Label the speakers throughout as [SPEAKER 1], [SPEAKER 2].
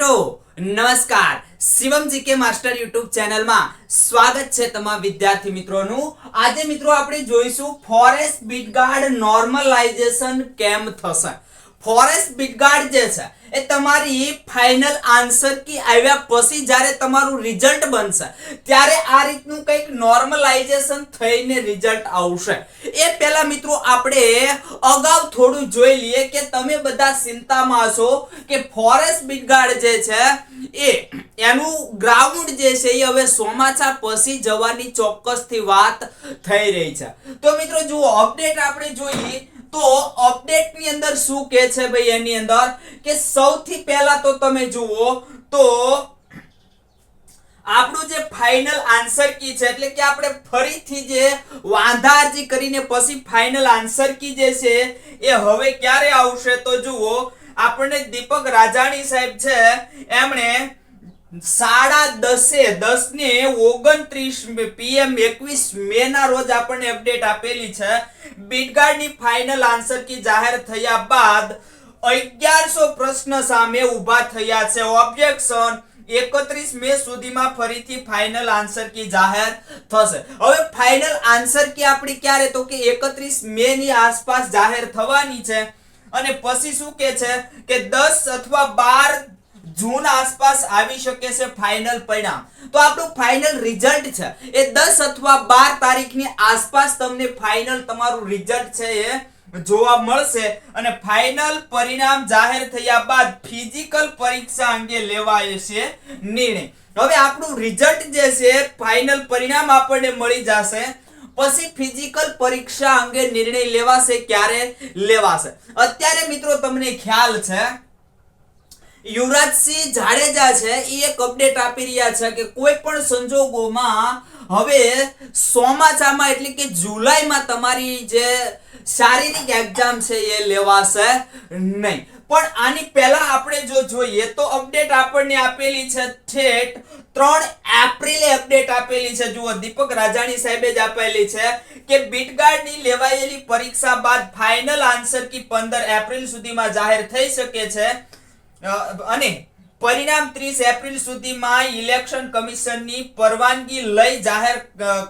[SPEAKER 1] મિત્રો, નમસ્કાર. Shivam GK master YouTube ચેનલમાં સ્વાગત છે તમામ વિદ્યાર્થી મિત્રોનું. આજે મિત્રો આપણે જોઈશું ફોરેસ્ટ બીટગાર્ડ નોર્મલાઇઝેશન કેમ થશે? ફોરેસ્ટ બિગાડ જે છે, એ તમારી ફાઇનલ આન્સર કી આવ્યા પછી જ્યારે તમારું રિઝલ્ટ બનશે, ત્યારે આ રીતનું કંઈક નોર્મલાઇઝેશન થઈને રિઝલ્ટ આવશે. એ પહેલા મિત્રો આપણે અગાઉ થોડું જોઈ લઈએ કે તમે બધા ચિંતામાં છો કે ફોરેસ્ટ બિગાડ જે છે, એ એનું ગ્રાઉન્ડ જે છે, એ હવે ચોમાસા પછી જવાની ચોક્કસથી વાત થઈ રહી છે. તો મિત્રો જુઓ અપડેટ આપણે જોઈએ તો અપડેટની અંદર શું કે છે ભાઈ એની અંદર? કે સૌથી પહેલા તો તમે જુઓ તો આપણું જે ફાઇનલ આન્સર કી છે, એટલે કે આપણે ફરીથી જે વાંધા અરજી કરીને પછી ફાઇનલ આન્સર કી જે છે, એ હવે ક્યારે આવશે તો જુઓ. આપણને દીપક રાજાણી સાહેબ છે, એમણે સાડા દસે દસ ને ઓગણત્રીસ પીએમ એકવીસ મે ના રોજ આપણને અપડેટ આપેલી છે. બીટગાર્ડની ફાઇનલ આન્સર કી જાહેર થયા બાદ અગિયારસો પ્રશ્ન સામે ઊભા થયા છે. ઓબ્જેક્શન એકત્રીસ મે સુધીમાં ફરીથી ફાઇનલ આન્સર કી જાહેર થશે. હવે ફાઇનલ આન્સર કી આપણી ક્યારે? તો કે એકત્રીસ મે ની આસપાસ જાહેર થવાની છે. અને પછી શું કે છે? કે દસ અથવા બાર જૂન આસપાસ આવી શકે છે ફાઇનલ પરિણામ. તો આપણું ફાઇનલ રિઝલ્ટ છે. એ દસ અથવા બાર તારીખની આસપાસ તમને ફાઇનલ તમારું રિઝલ્ટ છે એ જોવા મળશે. અને ફાઇનલ પરિણામ જાહેર થયા બાદ ફિઝિકલ પરીક્ષા અંગે લેવાય છે નિર્ણય. હવે આપણું રિઝલ્ટ જે છે ફાઇનલ પરિણામ આપણને મળી જશે. પછી ફિઝિકલ પરીક્ષા અંગે નિર્ણય લેવાશે, ક્યારે? લેવાશે. અત્યારે મિત્રો તમને ખ્યાલ છે યુવરાજસિંહ જાડેજા છે, એ એક અપડેટ આપી રહ્યા છે કે કોઈ પણ સંજોગોમાં હવે ચોમાસામાં એટલે કે જુલાઈમાં તમારી જે શારીરિક એક્ઝામ છે એ લેવાશે નહીં. પણ આની પહેલા આપણે જો જોઈએ તો અપડેટ આપણને આપેલી છે ઠેઠ ત્રણ એપ્રિલે અપડેટ આપેલી છે. જુઓ, દીપક રાજાણી સાહેબે જ આપેલી છે કે બીટગાર્ડની લેવાયેલી પરીક્ષા બાદ ફાઇનલ આન્સર કી પંદર એપ્રિલ સુધીમાં જાહેર થઈ શકે છે. અને પરિણામ ત્રીસ એપ્રિલ સુધીમાં ઇલેક્શન કમિશનની પરવાનગી લઈ જાહેર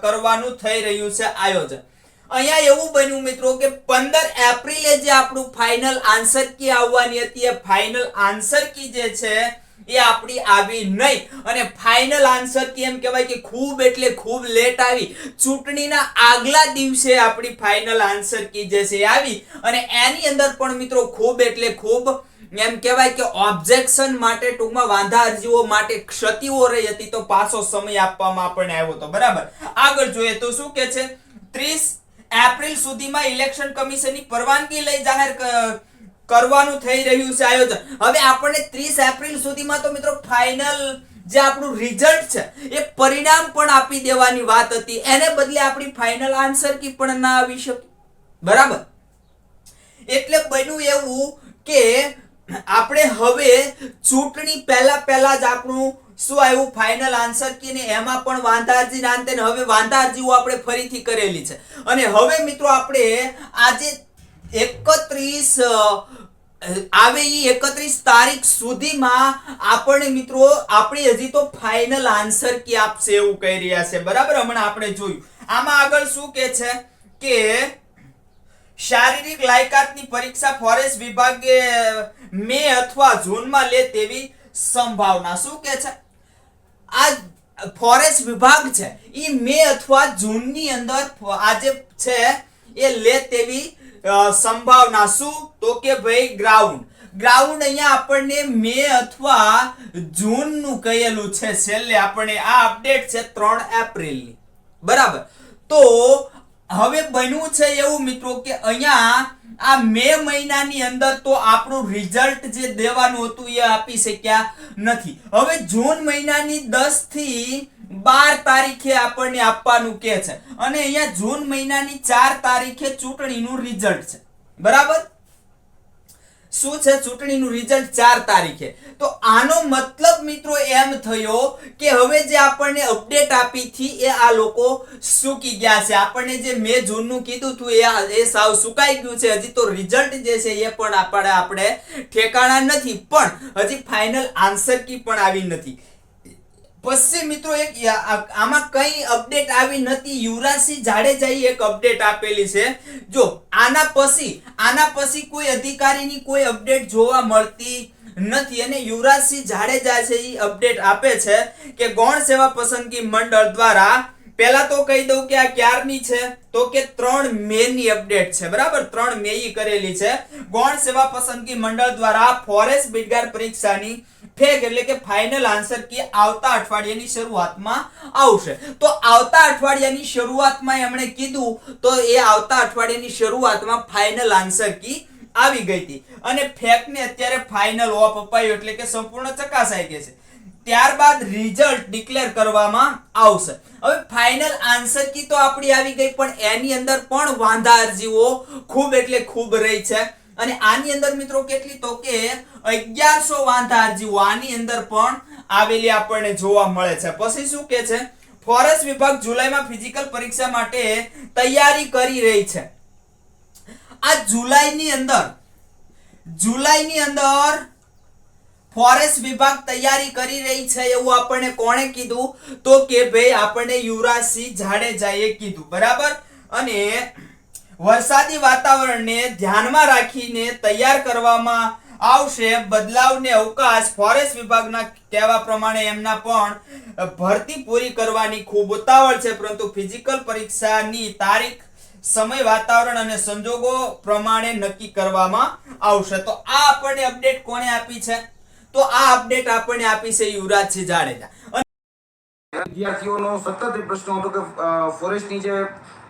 [SPEAKER 1] કરવાનું થઈ રહ્યું છે આયોજન. અહીંયા એવું બન્યું મિત્રો કે પંદર એપ્રિલે જે આપણું ફાઇનલ આન્સર કી આવવાની હતી, એ ફાઇનલ આન્સર કી જે છે, એ આપણી આવી નહીં. અને ફાઇનલ આન્સર કી એમ કહેવાય કે ખૂબ એટલે ખૂબ લેટ આવી. ચૂંટણીના આગલા દિવસે આપણી ફાઇનલ આન્સર કી જે છે આવી. અને એની અંદર પણ મિત્રો ખૂબ એટલે ખૂબ એમ કહેવાય કે ઓબ્જેક્શન માટે ટૂંકમાં વાંધા અરજીઓ માટે ક્ષતિઓ રહી હતી તો પાછો સમય આપવામાં આપણને આવ્યો હતો. બરાબર? આગળ જોઈએ તો શું કે છે? ત્રીસ એપ્રિલ સુધીમાં ઇલેક્શન કમિશનની પરવાનગી લઈ જાહેર કરવાનું થઈ રહ્યું છે આયોજન. હવે આપણને ત્રીસ એપ્રિલ સુધીમાં તો મિત્રો ફાઇનલ જે આપણું રિઝલ્ટ છે, એ પરિણામ પણ આપી દેવાની વાત હતી. એને બદલે આપણી ફાઇનલ આન્સર કી પણ ના આવી શકે. બરાબર? એટલે બન્યું એવું કે આપણે હવે ચૂંટણી પહેલા પહેલા જ આપણું શું આવ્યું? ફાઇનલ આન્સર કી ને એમાં પણ વાંધા અરજી ના હવે વાંધા અરજીઓ આપણે ફરીથી કરેલી છે. અને હવે મિત્રો આપણે આજે એકત્રીસ આવે એ એકત્રીસ તારીખ સુધીમાં આપણને મિત્રો, આપણી હજી તો ફાઇનલ આન્સર કી આપશે એવું કહી રહ્યા છે. બરાબર? હમણાં આપણે જોયું. આમાં આગળ શું કે છે? કે શારીરિક લાયકાતની પરીક્ષા ફોરેસ્ટ વિભાગે મે અથવા જૂનમાં લે તેવી સંભાવના શું કે છે? આ ફોરેસ્ટ વિભાગ છે એ મે અથવા જૂનની અંદર આ જે છે, એ લે તેવી સંભાવના શું? તો કે ભાઈ ગ્રાઉન્ડ. ગ્રાઉન્ડ અહીંયા આપણને મે અથવા જૂનનું કહેલું છે, છેલ્લે આપણને આ અપડેટ છે ત્રણ એપ્રિલની. બરાબર. તો હવે બન્યું છે એવું મિત્રો કે અહીંયા આ મે મહિનાની અંદર તો આપણું રિઝલ્ટ જે દેવાનું હતું એ આપી શક્યા નથી. હવે જૂન મહિનાની દસથી બાર તારીખે આપણને આપવાનું કે છે. અને અહીંયા જૂન મહિનાની ચાર તારીખે ચૂંટણીનું રિઝલ્ટ છે. બરાબર? શું છે? ચૂંટણીનું રિઝલ્ટ ચાર તારીખે. તો આનો મતલબ મિત્રો એમ થયો કે હવે જે આપણને અપડેટ આપી હતી એ આ લોકો સૂકી ગયા છે. આપણને જે મે જૂનનું કીધું હતું એ એ સાવ સુકાઈ ગયું છે. હજી તો રિઝલ્ટ જે છે એ પણ આપણે આપણે ઠેકાણા નથી. પણ હજી ફાઇનલ આન્સર કી પણ આવી નથી. પછી મિત્રો એક આમાં કઈ અપડેટ આવી નથી. યુવરાજસિંહ જાડેજાએ એક અપડેટ આપેલી છે. જો, આના પછી આના પછી કોઈ અધિકારીની કોઈ અપડેટ જોવા મળતી નથી અને યુવરાજસિંહ જાડેજા છે એ અપડેટ આપે છે કે ગૌણ સેવા પસંદગી મંડળ દ્વારા પહેલા તો કહી દઉં કે આ ક્યારની છે? તો કે ત્રણ મે ની અપડેટ છે. બરાબર? ત્રણ મે કરેલી છે. ગૌણ સેવા પસંદગી મંડળ દ્વારા ફોરેસ્ટ બિડગાર પરીક્ષાની ફેક એટલે કે ફાઇનલ આન્સર કી આવતા અઠવાડિયાની શરૂઆતમાં આવશે. તો આવતા અઠવાડિયાની શરૂઆતમાં એમણે કીધું, તો એ આવતા અઠવાડિયાની શરૂઆતમાં ફાઇનલ આન્સર કી આવી ગઈ હતી. અને ફેક ને અત્યારે ફાઇનલ ઓફ અપાયો એટલે કે સંપૂર્ણ ચકાસાઈ ગઈ છે. ત્યારબાદ રિઝલ્ટ ડિક્લેર કરવામાં આવશે. હવે ફાઇનલ આન્સર કી તો આપણી આવી ગઈ, પણ એની અંદર પણ વાંધા અરજીઓ ખૂબ એટલે ખૂબ રહી છે. અને આની અંદર મિત્રો કેટલી તો કે અગિયારસો વાંધા અરજીઓ આની અંદર પણ આવેલી આપણને જોવા મળે છે. પછી શું કે છે? ફોરેસ્ટ વિભાગ જુલાઈમાં ફિઝિકલ પરીક્ષા માટે તૈયારી કરી રહી છે. આ જુલાઈની અંદર જુલાઈની અંદર ફોરેસ્ટ વિભાગ તૈયારી કરી રહી છે એવું આપણને કોણે કીધું? તો કે ભાઈ આપણને યુવરાજસિંહ જાડેજાએ કીધું. બરાબર? અને વરસાદી વાતાવરણને ધ્યાનમાં રાખીને તૈયાર કરવામાં આવશે. બદલાવને અવકાશ ફોરેસ્ટ વિભાગના કહેવા પ્રમાણે એમના પણ ભરતી પૂરી કરવાની ખૂબ ઉતાવળ છે, પરંતુ ફિઝિકલ પરીક્ષાની તારીખ, સમય, વાતાવરણ અને સંજોગો પ્રમાણે નક્કી કરવામાં આવશે. તો આ આપણને અપડેટ કોણે આપી છે? તો આ અપડેટ આપણને આપી છે યુવરાજસિંહ જાડેજા. અને
[SPEAKER 2] વિદ્યાર્થીઓનો સતત પ્રશ્ન હતો કે ફોરેસ્ટની જે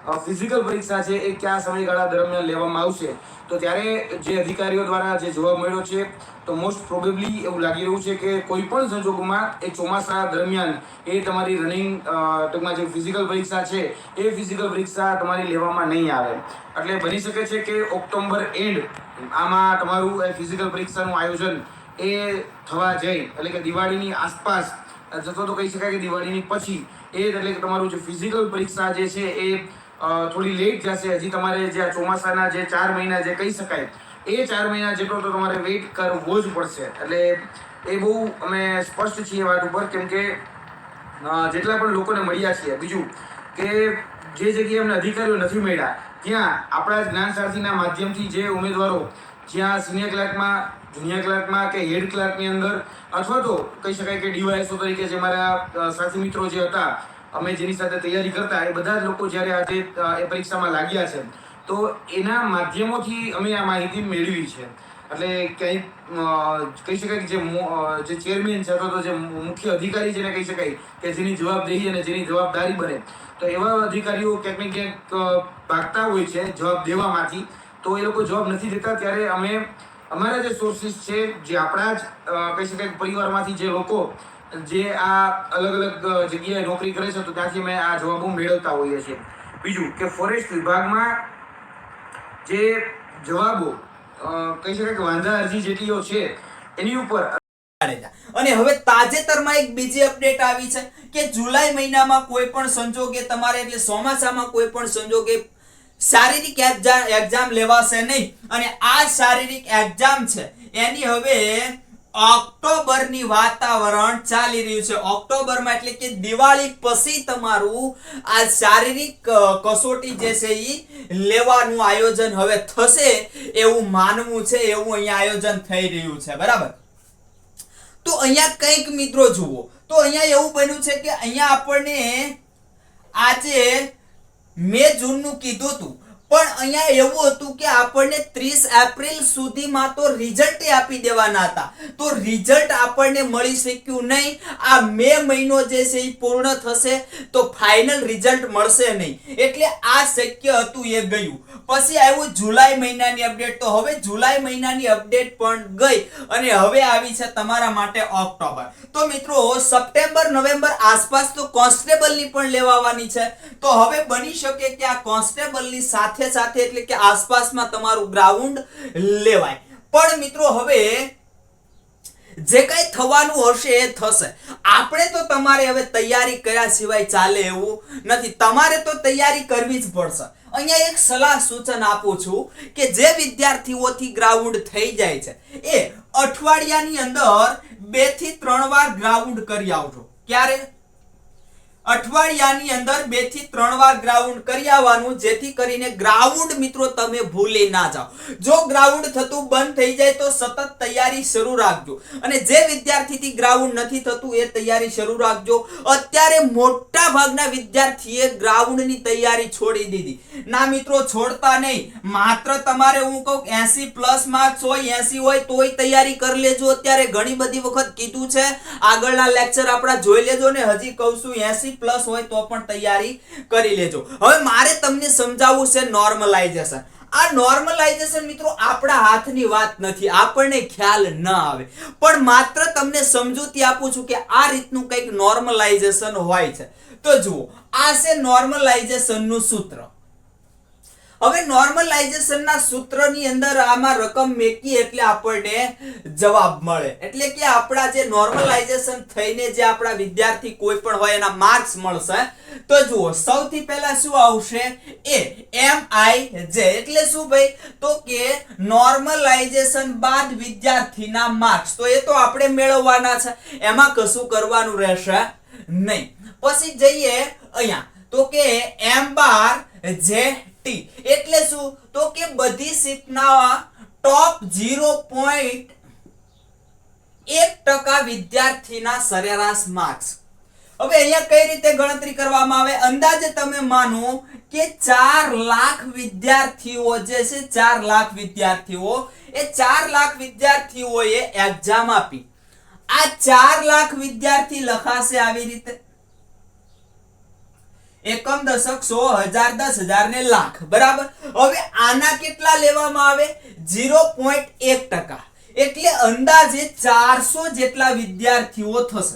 [SPEAKER 2] ફિઝિકલ પરીક્ષા છે એ કયા સમયગાળા દરમિયાન લેવામાં આવશે? તો ત્યારે જે અધિકારીઓ દ્વારા જે જવાબ મળ્યો છે, તો મોસ્ટ પ્રોબેબલી એવું લાગી રહ્યું છે કે કોઈ પણ સંજોગોમાં એ ચોમાસા દરમિયાન એ તમારી રનિંગ ટૂંકમાં જે ફિઝિકલ પરીક્ષા છે, એ ફિઝિકલ પરીક્ષા તમારી લેવામાં નહીં આવે. એટલે બની શકે છે કે ઓક્ટોબર એન્ડ આમાં તમારું એ ફિઝિકલ પરીક્ષાનું આયોજન એ થવા જઈ. એટલે કે દિવાળીની આસપાસ જતો તો કહી શકાય કે દિવાળીની પછી, એ એટલે કે તમારું જે ફિઝિકલ પરીક્ષા જે છે એ થોડી લેટ જશે. હજી તમારે જે આ ચોમાસાના જે ચાર મહિના જે કહી શકાય, એ ચાર મહિના જેટલો તો તમારે વેઇટ કરવો જ પડશે. એટલે એ બહુ અમે સ્પષ્ટ છીએ વાત ઉપર, કેમ કે જેટલા પણ લોકોને મળ્યા છીએ, બીજું કે જે જગ્યાએ અમને અધિકારીઓ નથી મળ્યા, ત્યાં આપણા જ્ઞાન સારથીના માધ્યમથી જે ઉમેદવારો જ્યાં સિનિયર ક્લાર્કમાં જુનિયર ક્લાર્કમાં કે હેડ ક્લાર્કની અંદર, અથવા તો કહી શકાય કે ડીવાયએસઓ તરીકે જે મારા સાથી મિત્રો જે હતા અમે જેની સાથે તૈયારી કરતા એ બધા જ લોકો જ્યારે આજે એ પરીક્ષામાં લાગ્યા છે, તો એના માધ્યમોથી અમે આ માહિતી મેળવી છે. એટલે ક્યાંય કહી શકાય કે જે જે ચેરમેન છે અથવા તો જે મુખ્ય અધિકારી જેને કહી શકાય કે જેની જવાબદેહી અને જેની જવાબદારી બને, તો એવા અધિકારીઓ ક્યાંક ને ક્યાંક ભાગતા હોય છે જવાબ દેવામાંથી, તો એ લોકો જવાબ નથી દેતા ત્યારે અમે, અમારા જે સોર્સિસ છે, જે આપણા જ કહી શકાય પરિવારમાંથી જે લોકો જે આ અલગ અલગ જગ્યાએ નોકરી કરે છે, તો ત્યાંથી અમે આ જવાબો મેળવતા હોઈએ છીએ. બીજું કે ફોરેસ્ટ વિભાગમાં જે જવાબો કહી શકાય કે વાંધા અરજી જેટલીઓ છે, એની ઉપર
[SPEAKER 1] અને હવે તાજેતરમાં એક બીજી અપડેટ આવી છે કે જુલાઈ મહિનામાં કોઈ પણ સંજોગે તમારે, એટલે ચોમાસામાં કોઈ પણ સંજોગે શારીરિક એક્ઝામ લેવાશે નહીં. અને આ શારીરિક એક્ઝામ છે, એની હવે ઓક્ટોબરની વાતાવરણ ચાલી રહ્યું છે. ઓક્ટોબરમાં એટલે કે દિવાળી પછી તમારું આ શારીરિક કસોટી જે છે એ લેવાનું આયોજન હવે થશે એવું માનવું છે, એવું અહીંયા આયોજન થઈ રહ્યું છે. બરાબર? તો અહીંયા કંઈક મિત્રો જુઓ. તો અહીંયા એવું બન્યું છે કે અહીંયા આપણને આજે મે જૂનનું કીધું હતું. પણ અહીંયા એવું હતું કે આપણને ત્રીસ એપ્રિલ સુધીમાં તો રિઝલ્ટ આપી દેવાના હતા. તો રિઝલ્ટ આપણને મળી શક્યું નહીં. આ મે મહિનો જે છે એ પૂર્ણ થશે તો ફાઇનલ રિઝલ્ટ મળશે નહીં. એટલે આ શક્ય હતું એ ગયું. પછી આવ્યું જુલાઈ મહિનાની અપડેટ તો હવે જુલાઈ મહિનાની અપડેટ પણ ગઈ અને હવે આવી છે તમારા માટે ઓક્ટોબર. તો મિત્રો, સપ્ટેમ્બર, નવેમ્બર આસપાસ તો કોન્સ્ટેબલની પણ લેવાવાની છે. તો હવે બની શકે કે આ કોન્સ્ટેબલની સાથે સાથે એટલે કે આસપાસમાં તમારું ગ્રાઉન્ડ લેવાય. પણ મિત્રો હવે જે કઈ થવાનું હશે એ થશે. આપણે તો તમારે હવે તૈયારી કર્યા સિવાય ચાલે એવું નથી. તમારે તો તૈયારી કરવી જ પડશે. અહીંયા એક સલાહ સૂચન આપું છું કે જે વિદ્યાર્થીઓથી ગ્રાઉન્ડ થઈ જાય છે, એ અઠવાડિયાની અંદર બેથી ત્રણ વાર ગ્રાઉન્ડ કરી આવજો. ક્યારે? અઠવાડિયાની અંદર બેથી ત્રણ વાર ગ્રાઉન્ડ કરી આવવાનું, જેથી કરીને ગ્રાઉન્ડ મિત્રો તમે ભૂલી ના જાઓ. જો ગ્રાઉન્ડ થતું બંધ થઈ જાય તો સતત તૈયારી શરૂ રાખજો. અને જે વિદ્યાર્થીથી ગ્રાઉન્ડ નથી થતું એ તૈયારી શરૂ રાખજો. અત્યારે મોટા ભાગના વિદ્યાર્થીએ ગ્રાઉન્ડની તૈયારી છોડી દીધી. ના મિત્રો, છોડતા નહીં. માત્ર તમારે હું કહું 80 પ્લસ માર્ક્સ હોય, એસી હોય, તોય તૈયારી કરી લેજો. અત્યારે ઘણી બધી વખત કીધું છે. આગળના લેક્ચર આપણા જોઈ લેજો ને. હજી કહું છું 80 પ્લસ હોય તો પણ તૈયારી કરી લેજો. હવે મારે તમને સમજાવવું છે નોર્મલાઇઝેશન આ નોર્મલાઇઝેશન મિત્રો આપણા હાથની વાત નથી, આપણને ખ્યાલ ન આવે. પણ માત્ર તમને સમજૂતી આપું છું કે આ રીતનું કંઈક નોર્મલાઇઝેશન હોય છે. તો જુઓ, આ છે નોર્મલાઇઝેશનનું સૂત્ર. હવે નોર્મલાઇઝેશનના સૂત્રની અંદર આમાં રકમ મેકી એટલે આપણને જવાબ મળે. એટલે કે આપણા જે નોર્મલાઇઝેશન થઈને જે આપણા વિદ્યાર્થી કોઈ પણ હોય એના માર્ક્સ મળશે. તો જુઓ, સૌથી પહેલા શું આવશે? એ એમ આઈ જે એટલે શું ભાઈ? તો કે નોર્મલાઇઝેશન બાદ વિદ્યાર્થીના માર્ક્સ તો એ તો આપણે મેળવવાના છે. એમાં કશું કરવાનું રહેશે નહીં. પછી જઈએ અહીંયા. તો કે એમ બાર જે ટી એટલે શું? તો કે બધી શિફ્ટના ટોપ 0.1 ટકા વિદ્યાર્થીના સરેરાશ માર્ક્સ હવે અહીંયા કઈ રીતે ગણતરી કરવામાં આવે? અંદાજે તમે માનો કે ચાર લાખ વિદ્યાર્થીઓ જે છે, ચાર લાખ વિદ્યાર્થીઓ, એ ચાર લાખ વિદ્યાર્થીઓએ એક્ઝામ આપી. આ ચાર લાખ વિદ્યાર્થી લખાશે આવી રીતે? એકમ દશક સો હજાર દસ હજાર ને લાખ. બરાબર? હવે આના કેટલા લેવામાં આવે? ઝીરો પોઈન્ટ એક ટકા. એટલે અંદાજે ચારસો જેટલા વિદ્યાર્થીઓ થશે.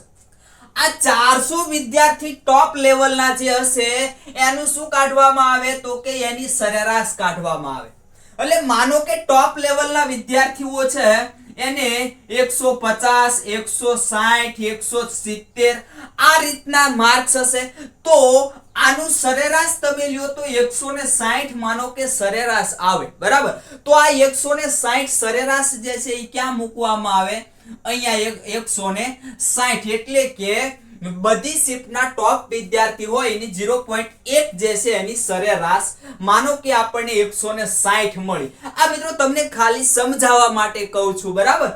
[SPEAKER 1] આ ચારસો વિદ્યાર્થી ટોપ લેવલના જે હશે, એનું શું કાઢવામાં આવે? તો કે એની સરેરાશ કાઢવામાં આવે. એટલે માનો કે ટોપ લેવલના વિદ્યાર્થીઓ છે એને એકસો પચાસ, એકસો સાઠ, એકસો સિત્તેર આ રીતના માર્ક્સ હશે. તો આનું સરેરાશ તમે લ્યો તો એકસો ને સાઠ માનો કે સરેરાશ આવે. બરાબર? તો આ એકસો ને સાઠ સરેરાશ જે છે એ ક્યાં મૂકવામાં આવે? અહીંયા એક એકસો ને સાઠ એટલે કે બધી શિફ્ટના ટોપ વિદ્યાર્થી હોય એની 0.1 જે છે એની સરેરાશ. માનો કે આપણને 160 મળી. આ મિત્રો તમને ખાલી સમજાવવા માટે કહું છું, બરાબર?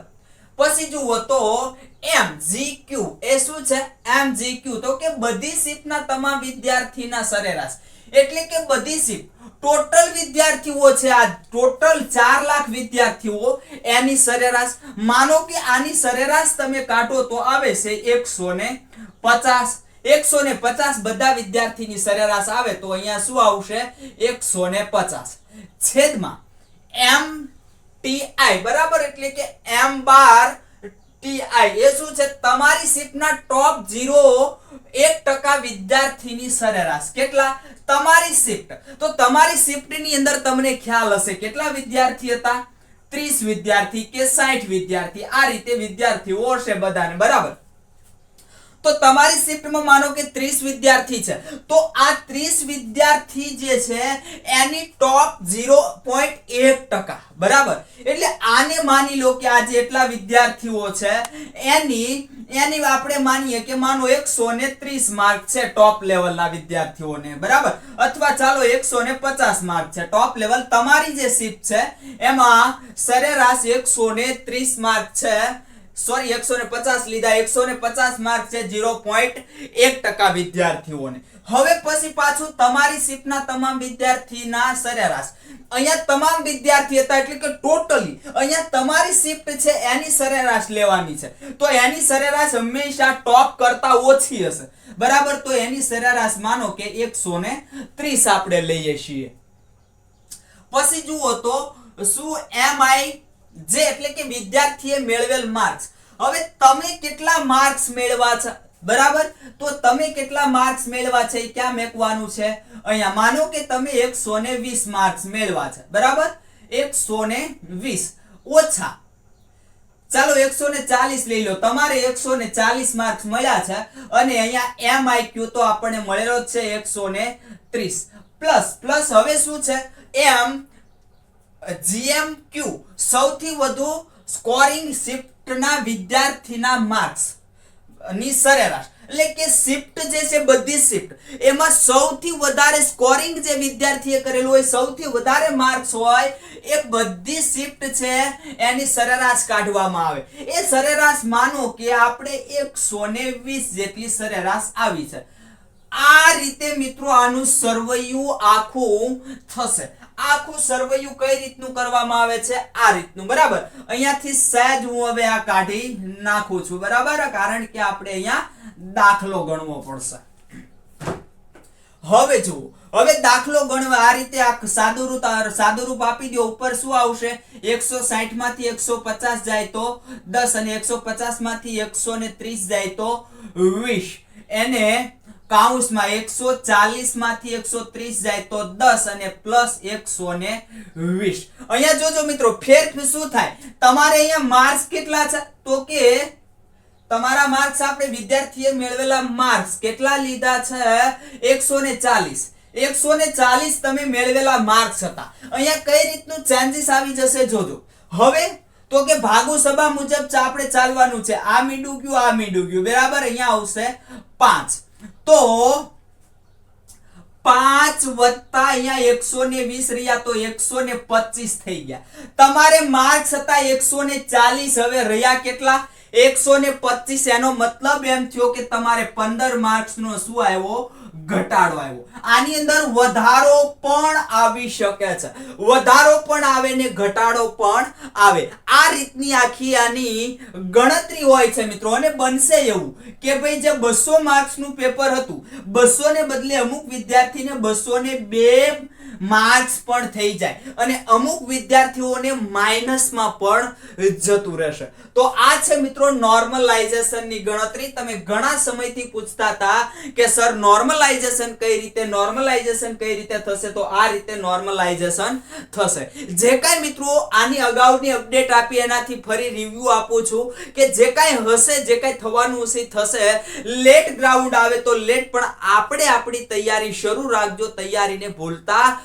[SPEAKER 1] પછી જુઓ તો એમ ક્યુ એ શું છે? એમ ક્યુ તો કે બધી શિફ્ટના તમામ વિદ્યાર્થીના સરેરાશ. એટલે કે બધી શિફ્ટ ટોટલ વિદ્યાર્થીઓ છે આ. ટોટલ 4 લાખ વિદ્યાર્થીઓ એની સરેરાશ. માનો કે આની સરેરાશ તમે કાઢો તો આવે છે 150 150 બધા વિદ્યાર્થીની સરેરાશ આવે તો અહીંયા શું આવશે? 150 છેદમાં એમ ટીઆઈ બરાબર? એટલે કે એમ બાર ટીઆઈ એ શું છે? તમારી શિફ્ટના ટોપ 0 ટકા વિદ્યાર્થીની સરેરાશ. કેટલા? તમારી શિફ્ટ તો તમારી શિફ્ટની અંદર તમને ખ્યાલ હશે. કેટલા વિદ્યાર્થી હતા? 30 વિદ્યાર્થી કે સાઠ વિદ્યાર્થી. આ રીતે વિદ્યાર્થીઓ હશે બધાને. બરાબર? તો તમારી શિફ્ટમાં માનો કે 30 વિદ્યાર્થી છે. તો આ 30 વિદ્યાર્થી જે છે, એની ટોપ 0.1 ટકા. બરાબર? એટલે આને માની લો કે આ જેટલા વિદ્યાર્થીઓ છે, એની એની આપણે માનીએ કે માનો 130 માર્ક છે ટોપ લેવલના વિદ્યાર્થીઓને. બરાબર? અથવા ચાલો 150 માર્ક છે ટોપ લેવલ તમારી જે શિફ્ટ છે, એમાં સરેરાશ 130 માર્ક છે સોરી એકસો ને પચાસ લીધા. એકસો ને પચાસ માર્ક છે ઝીરો પોઈન્ટ એક ટકા વિદ્યાર્થીઓને. હવે પછી પાછું તમારી સીટના તમામ વિદ્યાર્થીના સરેરાશ. અહીંયા તમામ વિદ્યાર્થી હતા એટલે કે ટોટલી અહીંયા તમારી શિફ્ટ છે એની સરેરાશ લેવાની છે. તો એની સરેરાશ હંમેશા ટોપ કરતા ઓછી હશે. બરાબર? તો એની સરેરાશ માનો કે એકસો ને ત્રીસ આપણે લઈએ છીએ. પછી જુઓ તો શું એમ આઈ જે એટલે કે વિદ્યાર્થીએ મેળવેલ માર્ક્સ હવે તમે કેટલા માર્ક્સ મેળવા છે? બરાબર? તો તમે કેટલા માર્ક્સ મેળવા છે? ક્યાં મેકવાનું છે? અહીંયા માનો કે તમે 120 માર્ક્સ મેળવા છે. બરાબર? 120 ઓછા. ચાલો એકસો ને ચાલીસ લઈ લો. તમારે એકસો ને ચાલીસ માર્ક્સ મળ્યા છે અને અહીંયા આઈક્યુ તો આપણને મળેલો જ છે એકસો ને ત્રીસ. પ્લસ પ્લસ હવે શું છે? એમ જીએમક્યુ સૌથી વધુ સ્કોરિંગ શિફ્ટના વિદ્યાર્થીના માર્ક્સની સરેરાશ. એટલે કે શિફ્ટ જે છે બધી શિફ્ટ એમાં સૌથી વધારે સ્કોરિંગ જે વિદ્યાર્થીએ કરેલું હોય, સૌથી વધારે માર્ક્સ હોય, એ બધી શિફ્ટ છે એની સરેરાશ કાઢવામાં આવે. એ સરેરાશ માનો કે આપણે એકસો ને વીસ જેટલી સરેરાશ આવી છે. આ રીતે મિત્રો આનું સર્વૈયું આખું થશે. આખું સર્વૈયું કઈ રીતનું કરવામાં આવે છે? આ રીતનું, બરાબર? અહીંયાથી સહેજ હું હવે આ કાઢી નાખું છું, બરાબર? કારણ કે આપણે અહીંયા દાખલો ગણવો પડશે. હવે જુઓ, હવે દાખલો ગણવા આ રીતે આ સાદુરૂપ સાદુરૂપ આપી દો, ઉપર શું આવશે? એકસો સાઠમાંથી એકસો પચાસ જાય તો દસ અને એકસો પચાસમાંથી એકસો ને ત્રીસ જાય તો વીસ. એને કાઉન્સમાં એકસો ચાલીસમાંથી એકસો ત્રીસ જાય તો દસ અને પ્લસ એકસો ને વીસ. અહીંયા જોજો મિત્રો ફેર શું થાય? તમારે અહીંયા માર્ક્સ કેટલા છે? તો કે તમારા માર્ક્સ આપણે વિદ્યાર્થીએ મેળવેલા માર્ક્સ કેટલા લીધા છે? એકસો ને ચાલીસ. એકસો ને ચાલીસ તમે મેળવેલા માર્ક્સ હતા. અહીંયા કઈ રીતનું ચેન્જીસ આવી જશે જોજો. હવે તો કે ભાગુ સભા મુજબ આપણે ચાલવાનું છે. આ મીંડું ગયું, આ મીંડું ગયું. બરાબર? અહીંયા આવશે પાંચ. તો પાંચ વત્તા અહીંયા એકસો ને વીસ રહ્યા તો એકસો ને પચીસ થઈ ગયા. તમારે માર્ક્સ હતા એકસો ને ચાલીસ હવે રહ્યા કેટલા? એકસો ને પચીસ એનો મતલબ એમ થયો કે તમારે પંદર માર્ક્સ નો શું આવ્યો? ઘટાડો આવ્યો. આની અંદર વધારો પણ આવી શકે છે. વધારો પણ આવે ને ઘટાડો પણ આવે. આ રીતની આખી આની ગણતરી હોય છે મિત્રો, અને બનશે એવું કે ભાઈ જે બસો માર્ક્સનું પેપર હતું, બસો ને બદલે અમુક વિદ્યાર્થીને બસો ને બે માર્ક્સ પણ થઈ જાય. અને અમુક વિદ્યાર્થીઓને માઇનસમાં પણ જતું રહેશે. તો આ છે મિત્રો નોર્મલાઇઝેશનની ગણતરી. તમે ઘણા સમયથી પૂછતા હતા કે, સર નોર્મલાઇઝેશન કઈ રીતે નોર્મલાઇઝેશન કઈ રીતે થશે? તો આ રીતે નોર્મલાઇઝેશન થશે. જે કાંઈ મિત્રો આની અગાઉની અપડેટ આપી એનાથી ફરી રિવ્યુ આપું છું કે, જે કાંઈ હશે, જે કાંઈ થવાનું હશે થશે. લેટ ગ્રાઉન્ડ આવે તો લેટ પણ આપણે આપણી તૈયારી શરૂ રાખજો, તૈયારીને ભૂલતા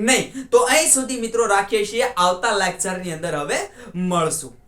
[SPEAKER 1] નહીં. તો અહીં સુધી મિત્રો રાખીએ છીએ આવતા લેક્ચરની અંદર હવે મળશું.